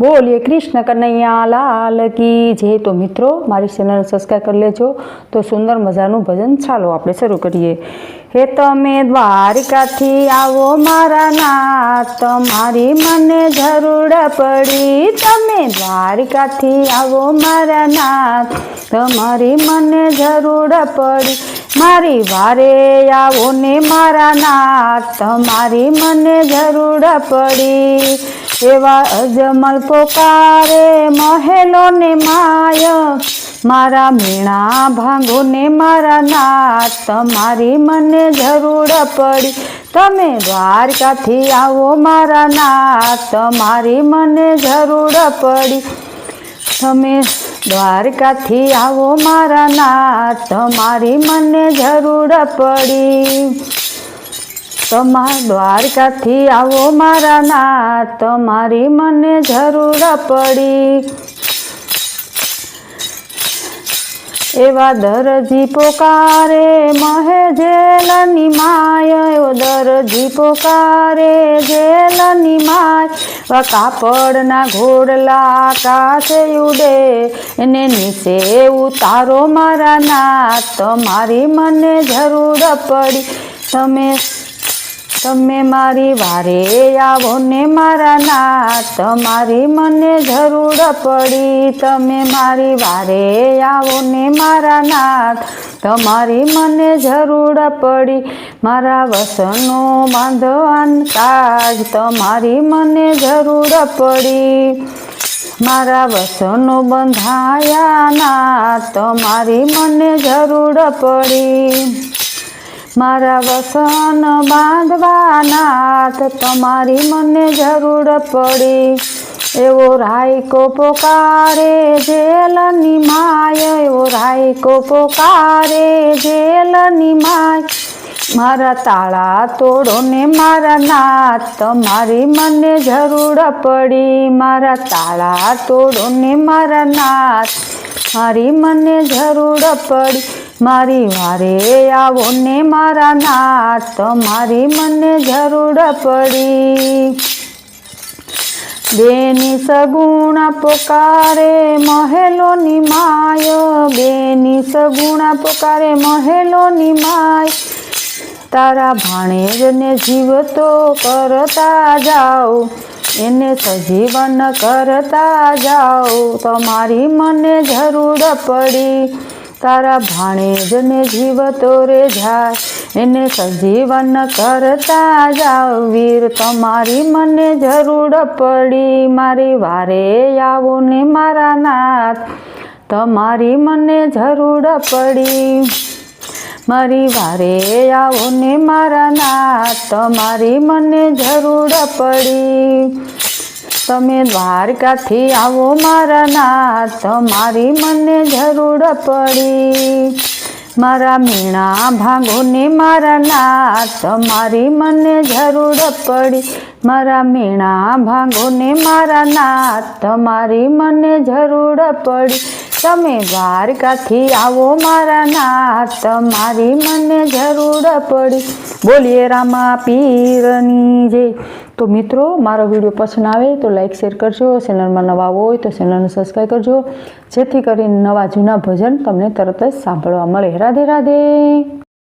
બોલીએ, કૃષ્ણ કનૈયા લાલ કી જે તો મિત્રો, મારી ચેનલ સબસ્ક્રાઈબ કરી લેજો. તો સુંદર મજાનું ભજન ચાલો, આપણે શરૂ કરીએ. હે તમે દ્વારિકાથી આવો, મારા નાથ, તમારી મને જરૂર પડી. તમે દ્વારિકાથી આવો, મારા નાથ, તમારી મને જરૂર પડી. મારી વારે આવો ને મારા નાથ, તમારી મને જરૂર પડી. એવા અજમલ પોકારે મહેલો ને માય. મારા મીણા ભાંગો ને મારા નાથ, તમારી મને જરૂર પડી. તમે દ્વારકાથી આવો મારા નાથ, તમારી મને જરૂર પડી. તમે દ્વારકાથી આવો મારા નાથ, તમારી મને જરૂર પડી. તમાર દ્વારકાથી આવો મારા નાથ. તમારી મને જરૂર પડી. એવા દરજી પોકારે મહે જેલની માય, એવો દરજી પોકારે જેલની માય. કાપડના ઘોડલા કાશે ઉડે, એને નીચે ઉતારો મારા નાથ. તમારી મને જરૂર પડી. તમે તમે મારી વારે આવો ને મારા નાથ, તમારી મને જરૂર પડી. તમે મારી વારે આવો ને મારા નાથ, તમારી મને જરૂર પડી. મારા વસનો બાંધવાન કાજ, તમારી મને જરૂર પડી. મારા વસનો બંધાયા ના, તમારી મને જરૂર પડી. મારા વસન બાંધવાનાથ તમારી મને જરૂર પડી. એવો રાયકો પોકારે જેલની માય, એવો રાયકો પોકારે જેલની માય. મારા તાળા તોડો ને મારા નાથ, તમારી મને જરૂર પડી. મારા તાળા તોડો ને મારા નાથ, મારી મને જરૂર પડી. મારી વારે આવો ને મારા નાથ, તમારી મને જરૂર પડી. બેની સગુણા પોકારે મહેલોની માય, બેની સગુણા પોકારે મહેલોની માય. તારા ભાણેજને જીવતો કરતા જાઓ, એને સજીવન કરતા જાઓ, તમારી મને જરૂર પડી. તારા ભાણેજને જીવતો રે જાય. એને સજીવન કરતા જાઓ વીર, તમારી મને જરૂર પડી. મારી વારે આવો ને મારા નાથ. તમારી મને જરૂર પડી. મારી વારે આવો ને મારા નાથ. તમારી મને જરૂર પડી. તમે દ્વારકાથી આવો મારા નાથ તમારી મને જરૂર પડી. મારા મીણા ભાંગોને મારા નાથ તમારી મને જરૂર પડી. મારા મીણા ભાંગોને મારા નાથ તમારી મને જરૂર પડી. તમે દ્વારકાથી આવો મારા નાથ તમારી મને જરૂર પડી. બોલીએ રામા પીરની જય. તો મિત્રો, મારો વીડિયો પસંદ આવે તો લાઈક શેર કરજો. ચેનલમાં નવા હોય તો ચેનલને સબસ્ક્રાઈબ કરજો. જેથી કરીને નવા જૂના ભજન તમને તરત જ સાંભળવા મળે. રાધે રાધે.